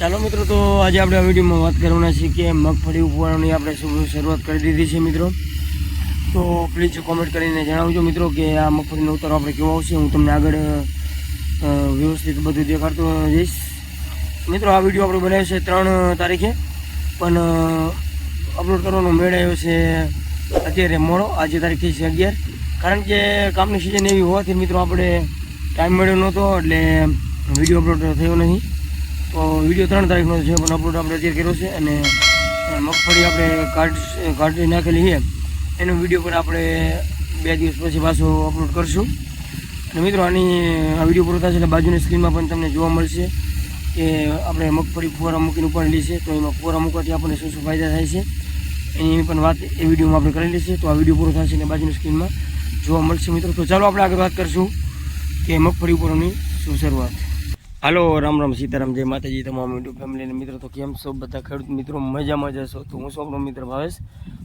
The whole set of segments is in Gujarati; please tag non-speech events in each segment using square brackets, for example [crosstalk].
ચાલો મિત્રો, તો આજે આપણે આ વિડીયોમાં વાત કરવાના છીએ કે મગફળી ઉપવાળાની આપણે શરૂઆત કરી દીધી છે મિત્રો. તો પ્લીઝ કોમેન્ટ કરીને જણાવજો મિત્રો કે આ મગફળીનો ઉતારો આપણે કેવો આવશે. હું તમને આગળ વ્યવસ્થિત બધું દેખાડતો જઈશ. મિત્રો, આ વીડિયો આપણે બનાવ્યો છે ત્રણ તારીખે, પણ અપલોડ કરવાનો મેળ આવ્યો છે અત્યારે મોડો, આજે તારીખ થઈ છે અગિયાર. કારણ કે કામની સિઝન એવી હોવાથી મિત્રો આપણે ટાઈમ મળ્યો નહોતો, એટલે વીડિયો અપલોડ થયો નહીં. વીડિયો ત્રણ તારીખનો છે પણ અપલોડ આપણે અત્યારે કર્યો છે અને મગફળી આપણે કાઢ કાઢી નાખેલી છે. એનો વીડિયો પણ આપણે બે દિવસ પછી પાછો અપલોડ કરશું. અને મિત્રો, આની આ વીડિયો પૂરો થશે એટલે બાજુની સ્ક્રીનમાં પણ તમને જોવા મળશે કે આપણે મગફળી ફુવારા મૂકીને ઉપાડેલી છે. તો એમાં ફુવારા મૂકવાથી આપણને શું શું ફાયદા થાય છે? એની પણ વાત એ વિડીયોમાં આપણે કરેલી છે. તો આ વીડિયો પૂરો થશે એટલે બાજુની સ્ક્રીનમાં જોવા મળશે મિત્રો. તો ચાલો આપણે આગળ વાત કરશું કે મગફળી ઉપરની શું શરૂઆત. હાલો, રામ રામ સીતારામ, જય માતાજી, તમામ યુટ્યુબ ફેમિલીને મિત્રો. તો કેમ છો બધા ખેડૂત મિત્રો? મજામાં જશો તો હું આપણો મિત્ર ભાવેશ.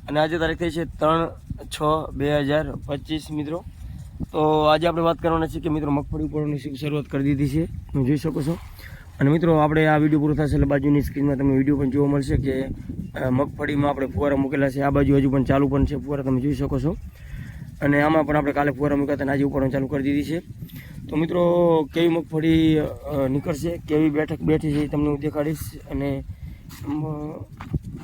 અને આજે તારીખ થઈ છે ત્રણ છ બે હજાર પચીસ, મિત્રો. તો આજે આપણે વાત કરવાના છે કે મિત્રો મગફળી શું શરૂઆત કરી દીધી છે. તમે જોઈ શકો છો. અને મિત્રો, આપણે આ વીડિયો પૂરો થશે એટલે બાજુની સ્ક્રીનમાં તમને વીડિયો પણ જોવા મળશે કે મગફળીમાં આપણે ફુવારા મૂકેલા છે. આ બાજુ હજુ પણ ચાલુ પણ છે ફુવારા, તમે જોઈ શકો છો. અને આમાં પણ આપણે કાલે ફુવારા મૂક્યા હતા આજે ઉપાડવાનું ચાલુ કરી દીધી છે. તો મિત્રો, કેવી મગફળી નીકળશે? કેવી બેઠક બેઠી છે તમને હું દેખાડીશ અને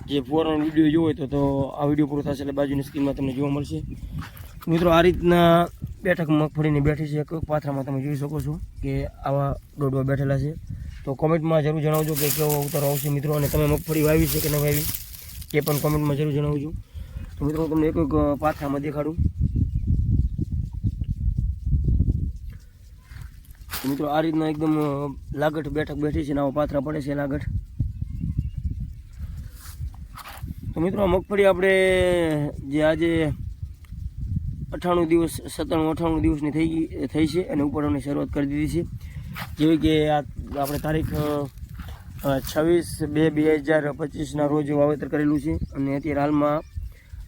જે ફુવારાનો વીડિયો જોવો હોય તો તો આ વીડિયો પૂરો થશે એટલે બાજુની સ્ક્રીનમાં તમને જોવા મળશે. મિત્રો, આ રીતના બેઠક મગફળીની બેઠી છે. કોઈક પાથરામાં તમે જોઈ શકો છો કે આવા દોડવા બેઠેલા છે. તો કોમેન્ટમાં જરૂર જણાવજો કે કેવો ઉતારો આવશે મિત્રો, અને તમે મગફળી વાવી છે કે ન વાવી એ પણ કોમેન્ટમાં જરૂર જણાવજો. તો મિત્રો તમને એક પાથરામાં દેખાડું. મિત્રો આ રીતના એકદમ લાગઠ બેઠક બેઠી છે ને આવા પાથરા પડે છે લાગઠ. તો મિત્રો મગફળી આપણે જે આજે અઠ્ઠાણું દિવસ, સત્તાણું અઠ્ઠાણું દિવસની થઈ ગઈ થઈ છે અને ઉપાડવાની શરૂઆત કરી દીધી છે. જેવી કે આ આપણે તારીખ છવ્વીસ બે બે હજાર પચીસના રોજ વાવેતર કરેલું છે અને અત્યારે હાલમાં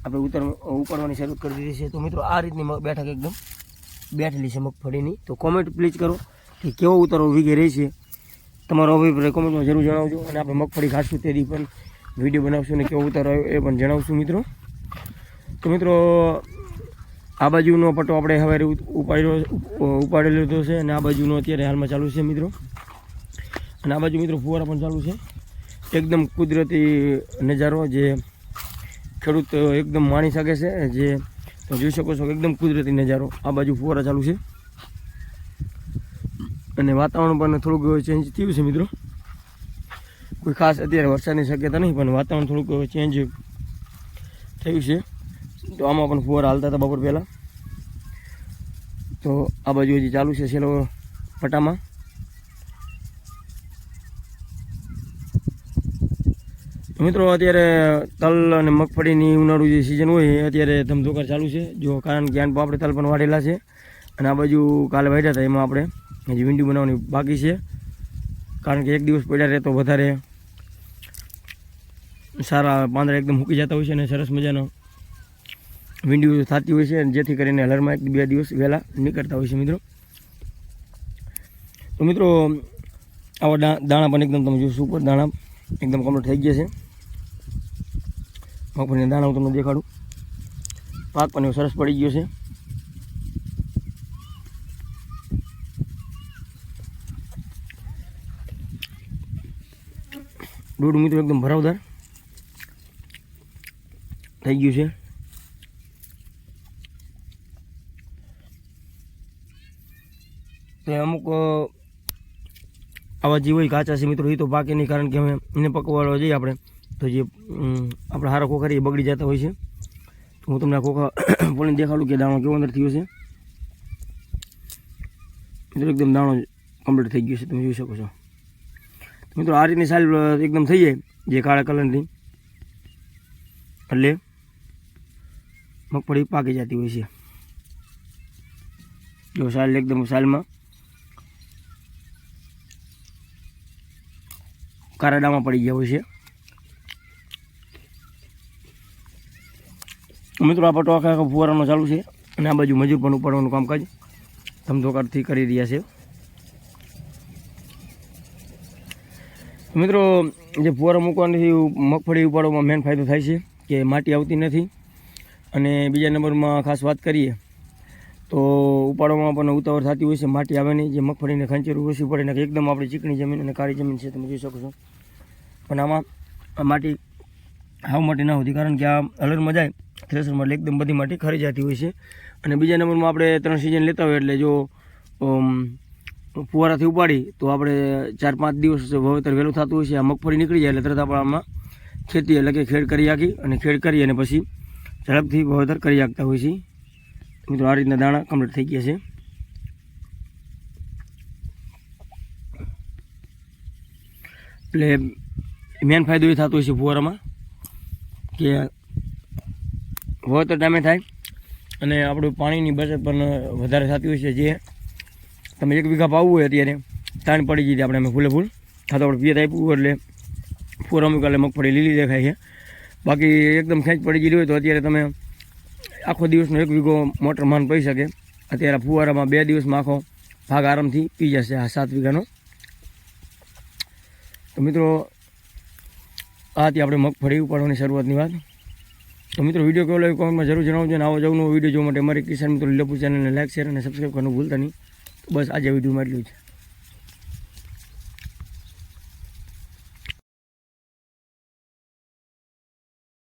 આપણે ઉતર, ઉપાડવાની શરૂઆત કરી દીધી છે. તો મિત્રો આ રીતની બેઠક એકદમ બેઠેલી છે મગફળીની. તો કોમેન્ટ પ્લીઝ કરો. કે કેવો ઉતારો વીઘે રહી છે, તમારો અભિપ્રાય કોમેન્ટમાં જરૂર જણાવજો અને આપણે મગફળી ખાશું તેથી પણ વીડિયો બનાવશું અને કેવો ઉતારો આવ્યો એ પણ જણાવશું મિત્રો. તો મિત્રો, આ બાજુનો પટ્ટો આપણે હવે ઉપાડ્યો, ઉપાડેલો લીધો છે અને આ બાજુનો અત્યારે હાલમાં ચાલુ છે મિત્રો. અને આ બાજુ મિત્રો ફુવારા પણ ચાલુ છે. એકદમ કુદરતી નજારો જે ખેડૂત એકદમ માણી શકે છે, જે તો જોઈ શકો છો એકદમ કુદરતી નજારો આ બાજુ ફુવારા ચાલુ છે. અને વાતાવરણ પણ થોડુંક ચેન્જ થયું છે મિત્રો. કોઈ ખાસ અત્યારે વરસાદની શક્યતા નહીં, પણ વાતાવરણ થોડુંક ચેન્જ થયું છે. તો આમાં પણ ફુવારા હાલતા હતા બપોર પહેલાં. તો આ બાજુ હજી ચાલુ છે સેલો પટામાં. મિત્રો અત્યારે તલ અને મગફળીની ઉનાળુ જે સિઝન હોય અત્યારે ધમધોકાર ચાલુ છે. જો કારણ કે આન આપણે તલ પણ વાઢેલા છે. અને આ બાજુ કાલે વાઢ્યા હતા, એમાં આપણે હજી વિંડી બનાવવાની બાકી છે. કારણ કે એક દિવસ પડ્યા રહે તો વધારે સારા પાંદડા એકદમ મૂકી જતા હોય છે અને સરસ મજાનો વિંડીઓ થતી હોય છે જેથી કરીને હલરમાં એક બે દિવસ વહેલા નીકળતા હોય છે મિત્રો. તો મિત્રો, આવા દાણા પણ એકદમ તમે જોશો ઉપર, દાણા એકદમ કમ્પ્લીટ થઈ ગયા છે. મગફળીના દાણા હું તમને દેખાડું. પાક પણ સરસ પડી ગયો છે. દૂધ મિત્રો એકદમ ભરાવદાર થઈ ગયું છે. તો અમુક આવા જે હોય કાચા છે મિત્રો, એ તો પાકે નહીં, કારણ કે અમે એને પકવાડવા જઈએ આપણે. તો જે આપણે હારા ખોખા એ બગડી જતા હોય છે. તો હું તમને આ ખોખા [coughs] પણ દેખાડું કે દાણો કેવો અંદર થયો છે. મિત્રો, એકદમ દાણો કમ્પ્લીટ થઈ ગયો છે, તમે જોઈ શકો છો. મિત્રો, આ રીતની સાલ એકદમ થઈ જાય, જે કાળા કલરની. એટલે મગફળી પાકી જતી હોય છે. જો સાલ એકદમ સાલમાં કારાડામાં પડી ગયા હોય છે. મિત્રો, આ પટો આખા ફુવારાનો ચાલુ છે અને આ બાજુ મજૂર પણ ઉપાડવાનું કામકાજ ધમધોકારથી કરી રહ્યા છે. મિત્રો, જે ફુવારો મૂકવાથી મગફળી ઉપાડવામાં મેન ફાયદો થાય છે કે માટી આવતી નથી. અને બીજા નંબરમાં ખાસ વાત કરીએ, તો ઉપાડવામાં પણ ઉતાવળ થતી હોય છે. માટી આવે નહીં જે મગફળીને ખંચેરું, ઓછી પડે ને એકદમ આપણી ચીકણી જમીન અને કાળી જમીન છે, તમે જોઈ શકો છો. પણ આમાં માટી હાવ માટી ના હોતી, કારણ કે આ હલરમાં જાય થ્રેસરમાં એટલે એકદમ બધી માટી ખરી જતી હોય છે. અને બીજા નંબરમાં આપણે ત્રણ સિઝન લેતા હોય એટલે જો અમ, ફુવારાથી ઉપાડી તો આપણે ચાર પાંચ દિવસ વાવેતર વહેલું થતું હોય છે આ મગફળી નીકળી જાય એટલે તરત આપણે આમાં ખેતી એટલે કે ખેડ કરી આખી અને ખેડ કરી અને પછી ઝડપથી વાવેતર કરી આપતા હોય છે. મિત્રો આ રીતના દાણા કમ્પ્લીટ થઈ ગયા છે. એટલે મેન ફાયદો એ થતો હોય છે ફુવારામાં કે વાવેતર ટાઈમે થાય અને આપણું પાણીની બચત પણ વધારે થતી હોય છે જે તમે એક વીઘા પાવવું હોય અત્યારે, તાણ પડી ગઈ આપણે અમે ફૂલે ફૂલ આપણે પિયત આપ્યું એટલે ફોર અમુક એટલે મગફળી લીલી દેખાય છે. બાકી એકદમ ખેંચ પડી ગયેલી હોય તો અત્યારે તમે આખો દિવસનો એક વીઘો મોટર માન પડી શકે. અત્યારે ફુવારામાં બે દિવસમાં આખો ભાગ આરામથી પી જશે આ સાત વીઘાનો. તો મિત્રો આથી આપણે મગફળી ઉપાડવાની શરૂઆતની વાત. તો મિત્રો, વીડિયો કેવો લાગ્યો? કોમેન્ટમાં જરૂર જણાવજો અને આવો જવનો વીડિયો જોવા માટે અમારી કિસાન મિત્રો લીલાપુર ચેનલને લાઈક શેર અને સબસ્ક્રાઈબ કરવાનું ભૂલતા નહીં. બસ આજે વિડીયોમાં એટલું જ.